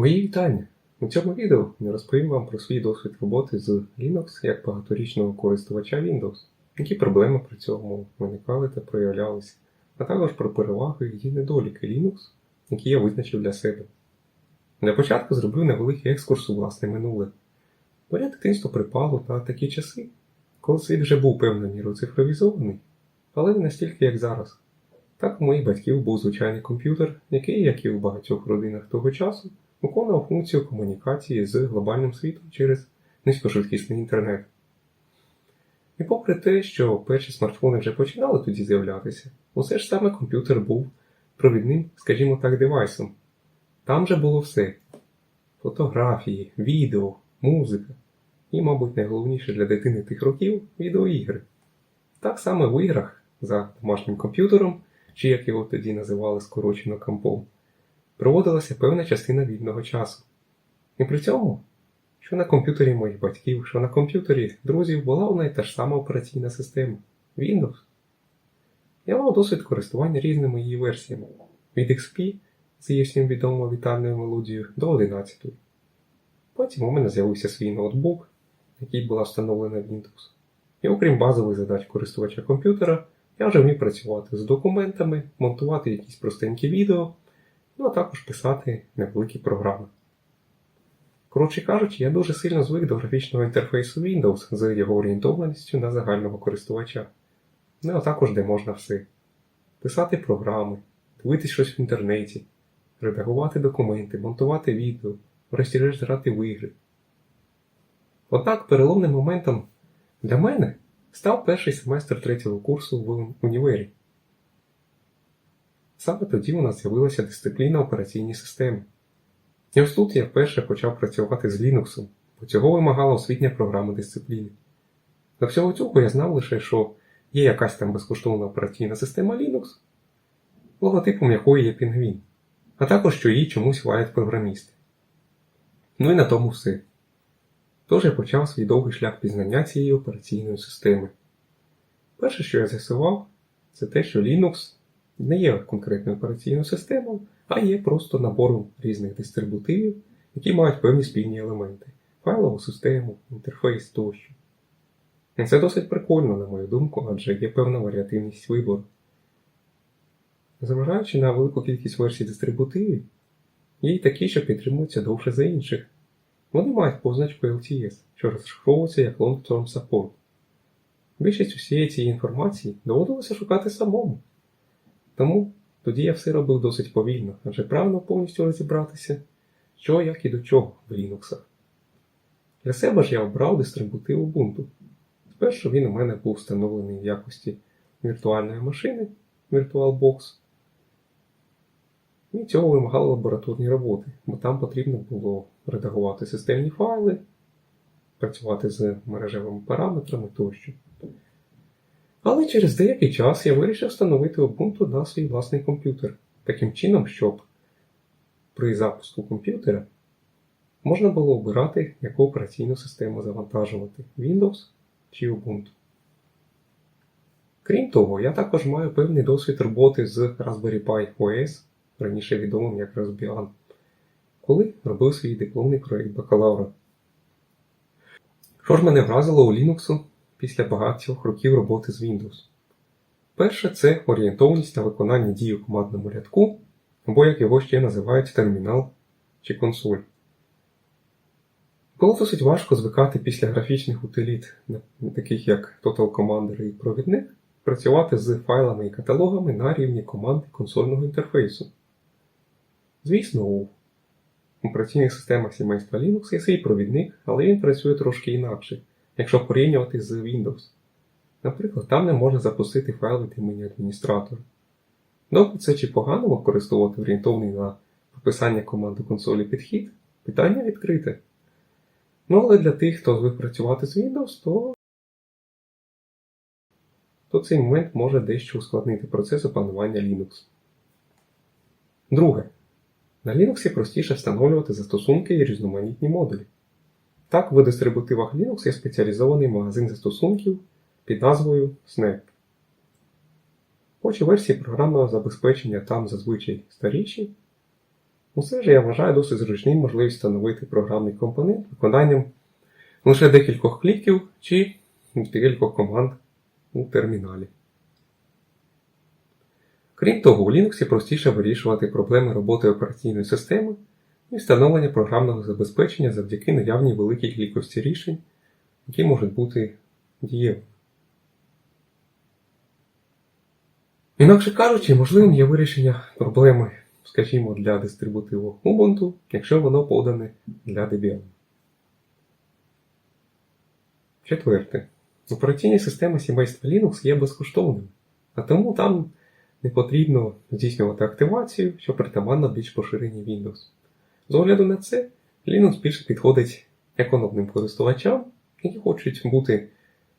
Мої вітання! У цьому відео я розповім вам про свій досвід роботи з Linux як багаторічного користувача Windows, які проблеми при цьому виникали та проявлялися, а також про переваги і недоліки Linux, які я визначив для себе. Для початку зробив невеликий екскурс у власне минуле. Моє дитинство припало на такі часи, коли світ вже був певною мірою цифровізований, але не настільки, як зараз. Так у моїх батьків був звичайний комп'ютер, який, як і у багатьох родинах того часу, виконував функцію комунікації з глобальним світом через низькошвидкісний інтернет. І попри те, що перші смартфони вже починали тоді з'являтися, усе ж саме комп'ютер був провідним, скажімо так, девайсом. Там же було все: фотографії, відео, музика і, мабуть, найголовніше для дитини тих років відеоігри. Так само в іграх за домашнім комп'ютером, чи як його тоді називали скорочено компом, проводилася певна частина вільного часу. І при цьому, що на комп'ютері моїх батьків, що на комп'ютері друзів була одна і та ж сама операційна система Windows. Я мав досвід користування різними її версіями від XP з її всім відомою вітальною мелодією до 11. Потім у мене з'явився свій ноутбук, який була встановлена Windows. І окрім базових задач користувача комп'ютера, я вже вмів працювати з документами, монтувати якісь простенькі відео, ну а також писати невеликі програми. Коротше кажучи, я дуже сильно звик до графічного інтерфейсу Windows з його орієнтованістю на загального користувача. Ну а також де можна все. Писати програми, дивитись щось в інтернеті, редагувати документи, монтувати відео, врешті-решт грати в ігри. Однак переломним моментом для мене став перший семестр третього курсу в універі. Саме тоді у нас з'явилася дисципліна операційні системи. І ось тут я вперше почав працювати з Linux, бо цього вимагала освітня програма дисципліни. До всього цього я знав лише, що є якась там безкоштовна операційна система Linux, логотипом якої є пінгвін, а також що її чомусь ваять програмісти. Ну і на тому все. Тож я почав свій довгий шлях пізнання цієї операційної системи. Перше, що я з'ясував, це те, що Linux не є конкретною операційною системою, а є просто набором різних дистрибутивів, які мають певні спільні елементи файлову систему, інтерфейс тощо. Це досить прикольно, на мою думку, адже є певна варіативність вибору. Зважаючи на велику кількість версій дистрибутивів, є й такі, що підтримуються довше за інших. Вони мають позначку LTS, що розшифровується як Long Term Support. Більшість усієї цієї інформації доводилося шукати самому. Тому тоді я все робив досить повільно, адже правильно повністю розібратися, що, як і до чого в Linux. Для себе ж я обрав дистрибутив Ubuntu. Спершу він у мене був встановлений в якості віртуальної машини VirtualBox. І цього вимагали лабораторні роботи, бо там потрібно було редагувати системні файли, працювати з мережевими параметрами тощо. Але через деякий час я вирішив встановити Ubuntu на свій власний комп'ютер, таким чином, щоб при запуску комп'ютера можна було обирати, яку операційну систему завантажувати Windows чи Ubuntu. Крім того, я також маю певний досвід роботи з Raspberry Pi OS, раніше відомим як Raspbian, коли робив свій дипломний проєкт бакалавра. Що ж мене вразило у Linux після багатьох років роботи з Windows? Перше це орієнтованість на виконання дій у командному рядку, або як його ще називають термінал чи консоль. Було досить важко звикати після графічних утиліт, таких як Total Commander і провідник, працювати з файлами і каталогами на рівні команди консольного інтерфейсу. Звісно, у операційних системах сімейства Linux є свій провідник, але він працює трошки інакше, якщо порівнювати з Windows. Наприклад, там не можна запустити файл від імені адміністратора. Добре це чи погано використовувати орієнтовний на прописання команди консолі підхід, питання відкрите. Ну, але для тих, хто звик працювати з Windows, то, то цей момент може дещо ускладнити процес опанування Linux. Друге. На Linux простіше встановлювати застосунки і різноманітні модулі. Так, в дистрибутивах Linux є спеціалізований магазин застосунків під назвою Snap. Хоч версії програмного забезпечення там зазвичай старіші, Усе ж я вважаю досить зручним можливість встановити програмний компонент виконанням лише декількох кліків чи декількох команд у терміналі. Крім того, у Linux простіше вирішувати проблеми роботи операційної системи і встановлення програмного забезпечення завдяки наявній великій кількості рішень, які можуть бути дієвими. Інакше кажучи, можливим є вирішення проблеми, скажімо, для дистрибутиву Ubuntu, якщо воно подане для Debian. Четверте. Операційні системи сімейства Linux є безкоштовними, а тому там не потрібно здійснювати активацію, що притаманна більш поширеній Windows. З огляду на це, Linux більше підходить економним користувачам, які хочуть бути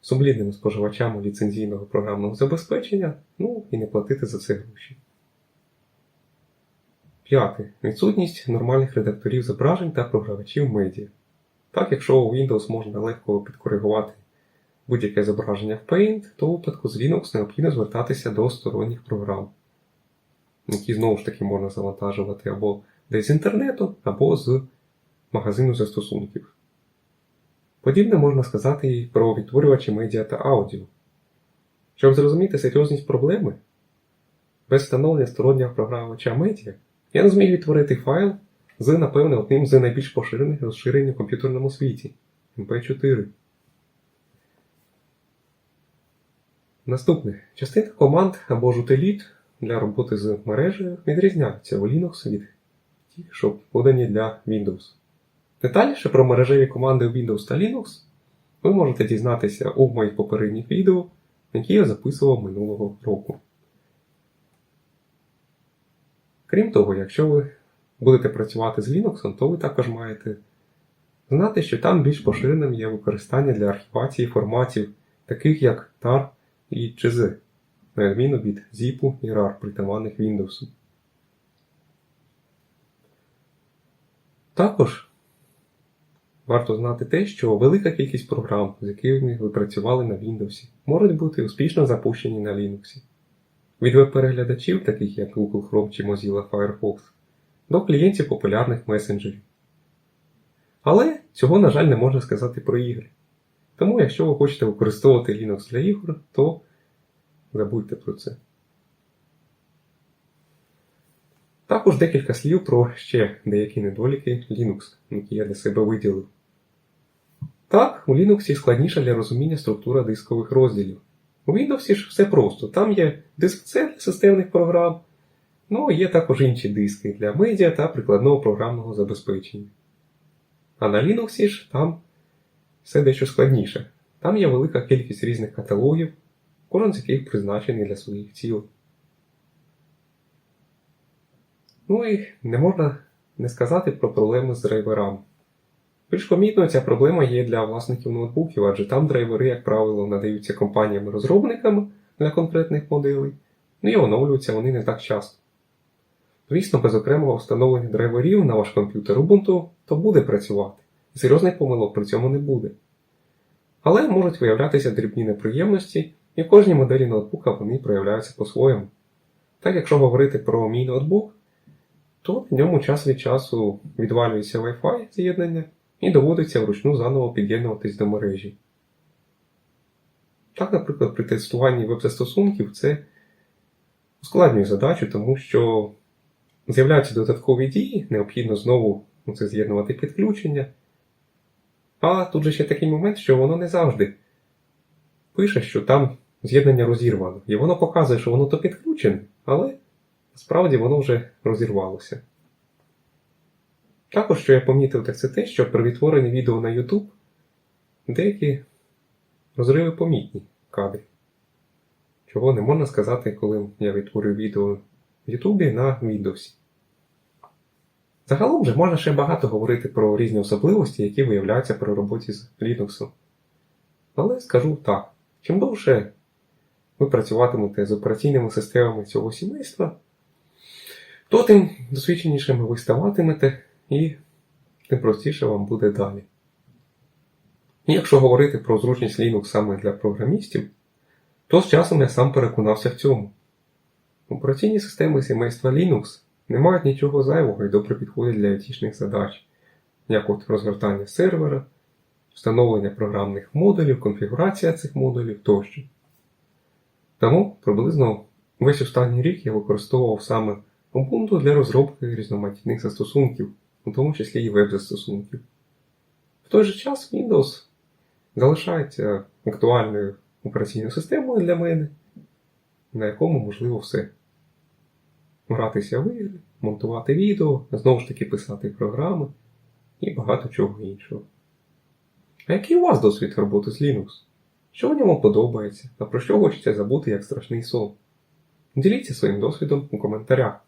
сумлінними споживачами ліцензійного програмного забезпечення, ну і не платити за це гроші. П'яте. Відсутність нормальних редакторів зображень та програвачів медіа. Так, якщо у Windows можна легко підкоригувати будь-яке зображення в Paint, то у випадку з Linux необхідно звертатися до сторонніх програм, які знову ж таки можна завантажувати або десь з інтернету, або з магазину застосунків. Подібне можна сказати і про відтворювачі медіа та аудіо. Щоб зрозуміти серйозність проблеми, без встановлення стороннього програмувача медіа я не зміг відтворити файл з, напевне, одним з найбільш поширених розширень у комп'ютерному світі MP4. Наступне. Частина команд або ж утиліт для роботи з мережею відрізняються у Linux від що подані для Windows. Детальніше про мережеві команди у Windows та Linux ви можете дізнатися у моїх попередніх відео, які я записував минулого року. Крім того, якщо ви будете працювати з Linux, то ви також маєте знати, що там більш поширеним є використання для архівації форматів, таких як TAR і CZ, на відміну від ZIP і RAR, притаманних Windows. Також варто знати те, що велика кількість програм, з якими ви працювали на Windows, можуть бути успішно запущені на Linux. Від веб-переглядачів, таких як Google Chrome чи Mozilla Firefox, до клієнтів популярних месенджерів. Але цього, на жаль, не можна сказати про ігри. Тому, якщо ви хочете використовувати Linux для ігор, то забудьте про це. Також декілька слів про ще деякі недоліки Linux, які я для себе виділив. Так, у Linux складніша для розуміння структура дискових розділів. У Windows ж все просто. Там є диск C для системних програм, ну є також інші диски для медіа та прикладного програмного забезпечення. А на Linux ж там все дещо складніше. Там є велика кількість різних каталогів, кожен з яких призначений для своїх цілей. Ну і не можна не сказати про проблеми з драйверами. Більш помітно ця проблема є для власників ноутбуків, адже там драйвери, як правило, надаються компаніями-розробниками для конкретних моделей, ну і оновлюються вони не так часто. Звісно, без окремого встановлення драйверів на ваш комп'ютер Ubuntu то буде працювати, і серйозних помилок при цьому не буде. Але можуть виявлятися дрібні неприємності, і в кожній моделі ноутбука вони проявляються по-своєму. Так, якщо говорити про мій ноутбук, то в ньому час від часу відвалюється Wi-Fi з'єднання і доводиться вручну заново під'єднуватись до мережі. Так, наприклад, при тестуванні веб-застосунків це ускладнює задачу, тому що з'являються додаткові дії, необхідно знову це з'єднувати підключення. А тут же ще такий момент, що воно не завжди пише, що там з'єднання розірвано. І воно показує, що воно то підключене, але насправді воно вже розірвалося. Також, що я помітив, так це те, що при відтворенні відео на YouTube деякі розриви помітні в кадрі. Чого не можна сказати, коли я відтворюю відео в YouTube на Windows. Загалом же можна ще багато говорити про різні особливості, які виявляються при роботі з Linux. Але скажу так: чим довше ви працюватимете з операційними системами цього сімейства, то тим досвідченішими ви ставатимете і тим простіше вам буде далі. І якщо говорити про зручність Linux саме для програмістів, то з часом я сам переконався в цьому. Операційні системи сімейства Linux не мають нічого зайвого і добре підходять для айтішних задач, як от розгортання сервера, встановлення програмних модулів, конфігурація цих модулів тощо. Тому приблизно весь останній рік я використовував саме Ubuntu для розробки різноманітних застосунків, у тому числі і веб-застосунків. В той же час Windows залишається актуальною операційною системою для мене, на якому можливо все. Гратися в ігри, монтувати відео, знову ж таки писати програми і багато чого іншого. А який у вас досвід роботи з Linux? Що в ньому подобається, а про що хочеться забути як страшний сон? Діліться своїм досвідом у коментарях.